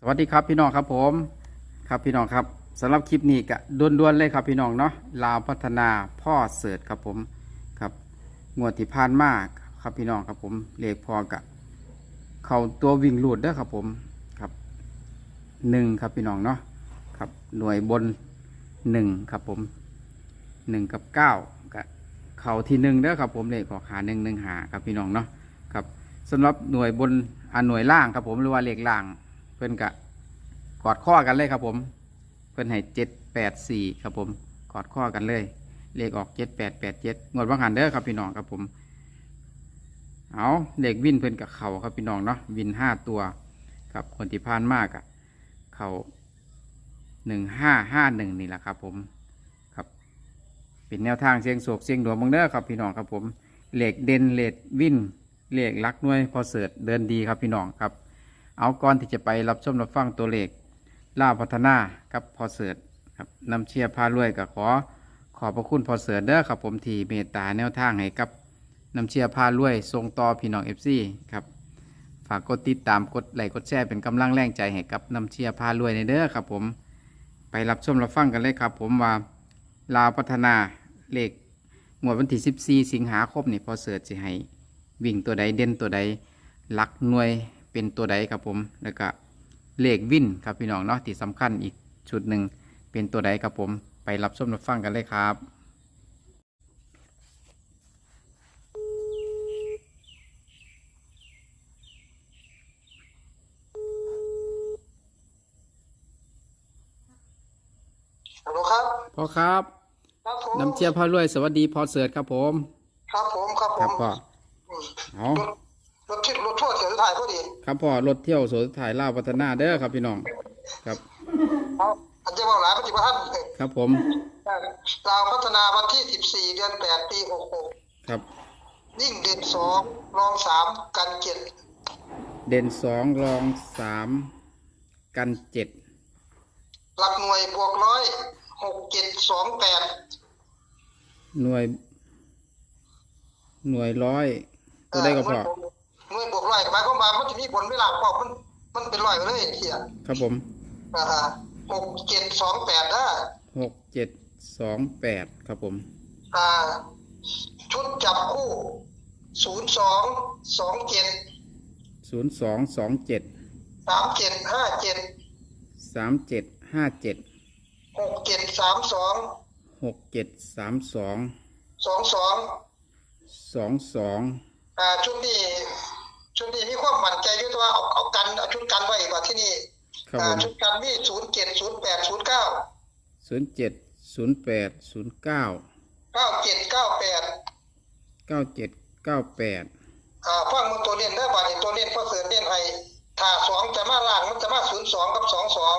สวัสดีครับพี่น้องครับผมครับพี่น้องครับสำหรับคลิปนี้ก็ด่วนๆเลยครับพี่น้องเนาะลาวพัฒนาพ่อเสิร์ชครับผมครับงวดที่ผ่านมากครับพี่น้องครับผมเลขพอกะเข้าตัววิ่งหลูดเด้อครับผมครับหนึ่งครับพี่น้องเนาะครับหน่วยบนหนึ่งครับผมหนึ่งกับเก้าก็เข้าที่หนึ่งเด้อครับผมเลขออกหาหนึ่งหนึ่งหาครับพี่น้องเนาะครับสำหรับหน่วยบนอ่าหน่วยล่างครับผมหรือว่าเลขล่าง เพื่อนกะกอดข้อกันเลยครับผม เพื่อนให้เจ็ดแปดสี่ครับผมกอดข้อกันเลย เลขออกเจ็ดแปดแปดเจ็ดงวดว่างหันเด้อครับพี่น้องครับผม เอาเลขวินเพื่อนกับเขาครับพี่น้องเนาะวินห้าตัวครับคนที่พานมากอะเขาหนึ่งห้าห้าหนึ่งนี่แหละครับผมครับเป็นแนวทางเสียงโศกเสียงดวงบังเด้อครับพี่น้องครับผมเลขเด่นเลขวิ่นเลขลักหน่วยพอเสิร์ตเดินดีครับพี่น้องครับ เอาก่อนที่จะไปรับชมรับฟังตัวเลขล่าพัฒนากับพอเสิร์ตครับนำเชียร์พารวยกับขอขอบพระคุณพอเสิร์ตเด้อครับผมที่เมตตาแนวทางให้กับนำเชียร์พารวยทรงต่อพี่น้องเอฟซีครับฝากกดติดตามกดไลค์กดแชร์เป็นกำลังแรงใจให้กับนำเชียร์พารวยในเด้อครับผมไปรับชมรับฟังกันเลยครับ ผมว่าลาวพัฒนาเลขงวดวันที่14 สิงหาคมนี่พอเสิร์ตสิให้วิ่งตัวใดเด่นตัวใดลักหน่วย เป็นตัวใดครับผม แล้วก็เลขวินครับพี่น้องเนาะที่สำคัญอีกชุดหนึ่งเป็นตัวใดครับผม ไปรับชมรับฟังกันเลยครับฮัลโหลครับพ่อครับ ครับผมน้ำเชียร์พารวย สวัสดีพอเสิร์ตครับผม ครับผม ครับผครับมพ่ออืมเอารถรถที่รถ ทั่วเสียถ่ายพอดีครับพ่อรถเที่ยวสวนถ่ายล่าวพัฒนาเด้อครับพี่น้องครับเอาอันจะบอกหลายปฏิบัติท่านครับผมเราวพัฒนาวันที่14เดือน8ปีครับ66ยิ่งเด่นสองรองสามกันเจ็ดเด่นสองรองสามกันเจ็ดหลักหน่วยบวกร้อยหกเจ็ดสองแปดหน่วย หน่วยร้อยตัวได้ก็พอ หน่วยบวกร้อยหมายความว่ามันจะมีผลเวลาพอมัน มันเป็นร้อยเลยเทียครับผมอ่าฮะหกเจ็ดสองแปดนะหกเจ็ดสองแปดครับผม อ่า ชุดจับคู่ศูนย์สองสองเจ็ดศูนย์สองสองเจ็ดสามเจ็ดห้าเจ็ดสามเจ็ดห้าเจ็ดหกเจ็ดสามสองหกเจ็ดสามสองสองสองสองสอง อ่า ชุดนี้ ชุดนี้มีความมั่นใจอยู่ตัวว่าเอาเอากันเอาชุดกันไว้กว่าที่นี่ครับอ่าผมชุดกันมีศูนย์เจ็ดศูนย์แปดศูนย์เก้าศูนย์เจ็ดศูนย์แปดศูนย์เก้าเก้าเจ็ดเก้าแปดเก้าเจ็ดเก้าแปดอ่าฟังมันตัวเล่นได้ป่ะนี่ตัวเล่นพอเสือเล่นให้ถ้าสองจะมาล่างมันจะมาศูนย์สองกับสองสอง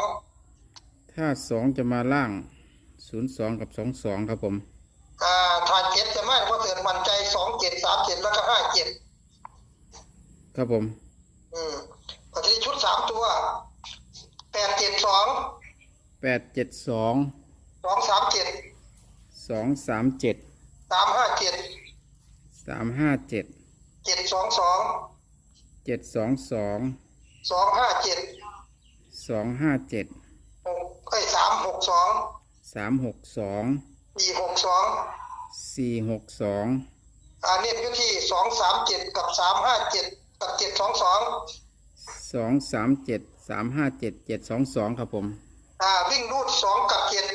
ถ้าสองจะมาล่างศูนย์สองกับสองสองครับผม อ่าถ้าเจ็ดจะมาพอเสือมั่นใจสองเจ็ดสามเจ็ดแล้วก็ห้าเจ็ด ครับผม อืมพอทีนี้ชุดสามตัวแปดเจ็ดสองแปดเจ็ดสอง สองสามเจ็ดสองสามเจ็ด สามห้าเจ็ดสามห้าเจ็ด เจ็ดสองสองเจ็ดสองสอง สองห้าเจ็ดสองห้าเจ็ด หกเอ้ยสามหกสองสามหกสอง สี่หกสองสี่หกสอง อ่าเน้นอยู่ที่สองสามเจ็ดกับสามห้าเจ็ด กับเจ็ดสองสองสองสามเจ็ดสามห้าเจ็ดเจ็ดสองสองครับผม อ่าวิ่งรูดสองกับเจ็ด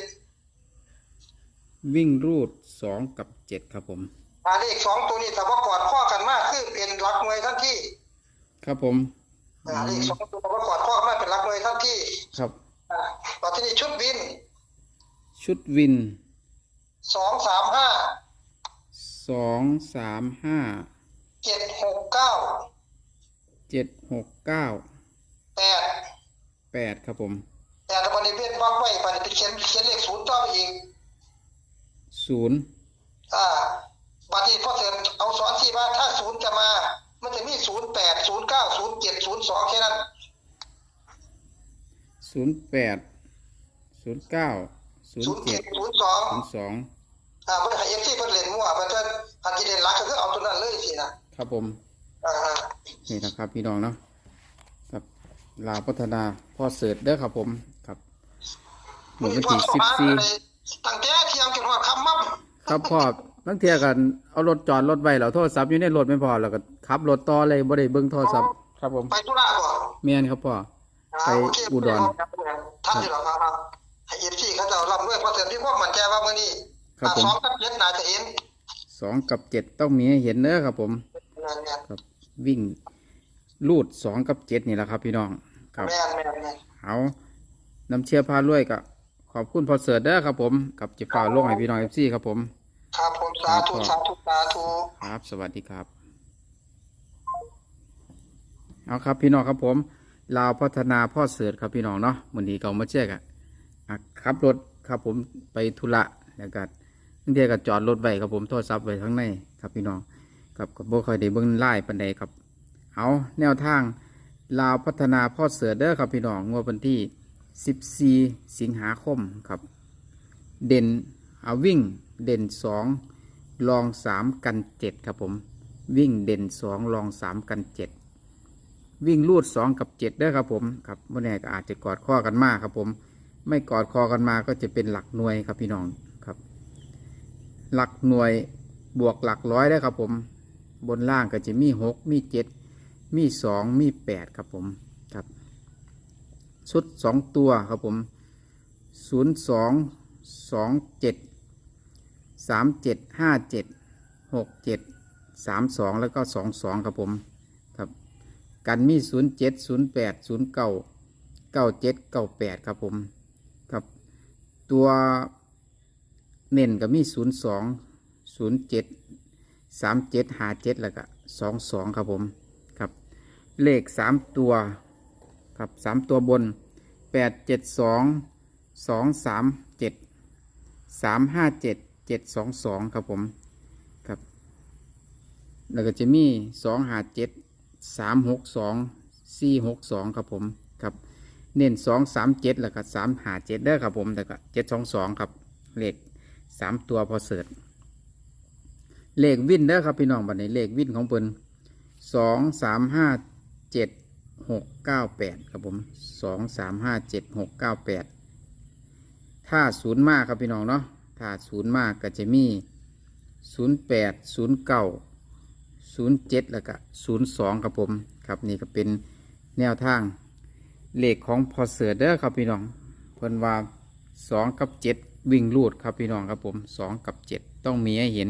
วิ่งรูดสองกับเจ็ดครับผม อ่าเลขสองตัวนี้ถ้าว่ากอดข้อกันมากคือเป็นหลักหน่วยทันทีครับผมอ่าเลขสองตัวว่ากอดข้อกันมากเป็นหลักหน่วยทันทีครับอ่าตอนที่นี้ชุดวินชุดวินสองสามห้าสองสามห้าเจ็ดหกเก้า เจ็ดหกเก้าแปดแปดครับผมแต่ถ้าวันนี้เว้นวักไว้ไปเขียนเขียนเลขศูนย์ต่อไปอีกศูนย์อ่าบัดนี้พอเสร็จเอาสอนที่ว่าถ้าศูนย์จะมา มันจะมีศูนย์แปดศูนย์เก้าศูนย์เจ็ดศูนย์สองแค่นั้นศูนย์แปดศูนย์เก้าศูนศูย์นย์เจ็เจ็ดดศูนย์สองศูนย์สองอ่าเพื่อให้เอฟซีเพิ่นเล่นมั่วเพิ่นจะอันที่เล่นรักก็คือเอาตัวนั้นเลยสินะครับผมอ่า นี่นะครับพี่น้องเนาะครับลาวพัฒนาพ่อเสิร์ชเด้อครับผมครับหมดวันพ่อที่เข้าสิบมาสี่เลยตั้งแต่เที่ยงจนว่าค่ำมั่มครับพ่อลังเทียกันเอารถจอดรถไว้แล้วโทรศัพท์อยู่ในรถไม่พอแล้วก็ขับรถต่อเลยบ่ได้เบิ่งโทรศัพท์ครับผมไปธุระบ่เมียนครับพ่อไปาโเคอุดรท่านอยู่หรอกครับให้เอฟซีเขาจะร่ำรวยเพราะเสริมที่พวกมันใจว่ามื้อนี้ครับผมอ่าสองกับเจ็ดน่าจะเห็นสองกับเจ็ดต้องมีให้เห็นเด้อครับผมนั่นเนี่ยครับวิ่ง ลูดสองกับเจ็ดนี่แหละครับ พี่น้องครับแม่นแม่นแม่นเอาน้ำเชื่อพารวยกับขอบคุณพอเสิร์ชเด้อครับผมกับจิฟ้าลงให้พี่น้องเอฟซีครับผม ครับผมสาธุครับสาธุสาธุ ครับ สวัสดีครับ เอาครับพี่น้องครับผมลาวพัฒนาพ่อเสิร์ชครับพี่น้องเนาะวันนี้ก็มาเช็คอะอะขับรถครับผมไปธุระแล้วก็บางทีก็จอดรถไว้ครับผมโทรศัพท์ไว้ข้างในครับพี่น้องครับก็บ่ค่อยได้เบิ่งไล่ปันใดครับ เอาแนวทางลาวพัฒนาพ่อเสือเด้อครับพี่น้องงวดวันที่ 14 สิงหาคมครับ เด่นเอาวิ่งเด่น 2 ลอง 3 กัน 7 ครับผม วิ่งเด่น 2 ลอง 3 กัน 7 วิ่งลูด 2 กับ 7 เด้อครับผมครับเมื่อไหร่ก็อาจจะกอดข้อกันมากครับผม ไม่กอดคอกันมาก็จะเป็นหลักหน่วยครับพี่น้องครับ หลักหน่วยบวกหลักร้อยได้ครับผม บนล่างก็จะมีหกมีเจ็ด มีสองมีแปดครับผมครับชุดสองตัวครับผมศูนย์สองสองเจ็ดสามเจ็ดห้าเจ็ดหกเจ็ดสามสองแล้วก็สองสองครับผมครับ กันมีศูนย์เจ็ดศูนย์แปดศูนย์เก้าเก้าเจ็ดเก้าแปดครับผมครับ ตัวเน้นก็มีศูนย์สองศูนย์เจ็ดสามเจ็ดห้าเจ็ดแล้วก็สองสองครับผม เลขสามตัวครับสามตัวบนแปดเจ็ดสองสองสามเจ็ดสามห้าเจ็ดเจ็ดสองสองครับผมครับ แล้วก็จะมีสองหาเจ็ดสามหกสองสี่หกสองครับผมครับเน้นสองสามเจ็ดแล้วก็สามหาเจ็ดเด้อครับผมแล้วก็เจ็ดสองสองครับเลขสามตัวพอเสิร์ชเลขวินเด้อครับพี่น้องบัดนี้เลขวินของเพิ่นสองสามห้า เจ็ดหกเก้าแปดครับผมสองสามห้าเจ็ดหกเก้าแปดถ้าศูนย์มากครับพี่น้องเนาะถ้าศูนย์มากก็จะมีศูนย์แปดศูนย์เก้าศูนย์เจ็ดแล้วก็ศูนย์สองครับผมครับนี่ก็เป็นแนวทางเลขของพอเสือเด้อครับพี่น้องเพิ่นว่าสองกับเจ็ดวิ่งลูดครับพี่น้องครับผมสองกับเจ็ดต้องมีให้เห็น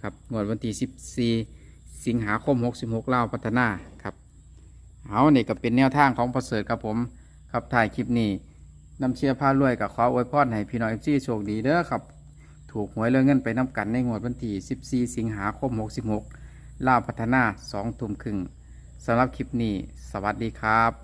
ครับงวดวันที่14สิงหาคม66ลาพัฒนา เอานี่ก็เป็นแนวทางของประเสริฐครับผมครับถ่ายคลิปนี้นำเชียร์พารวยกับขออวยพรให้พี่น้องเอฟซีโชคดีเด้อครับ ถูกหวยเรื่องเงินไปน้ำกันในงวดวันที่14 สิงหาคม 66ลาวพัฒนา2ทุ่มครึ่งสำหรับคลิปนี้ สวัสดีครับ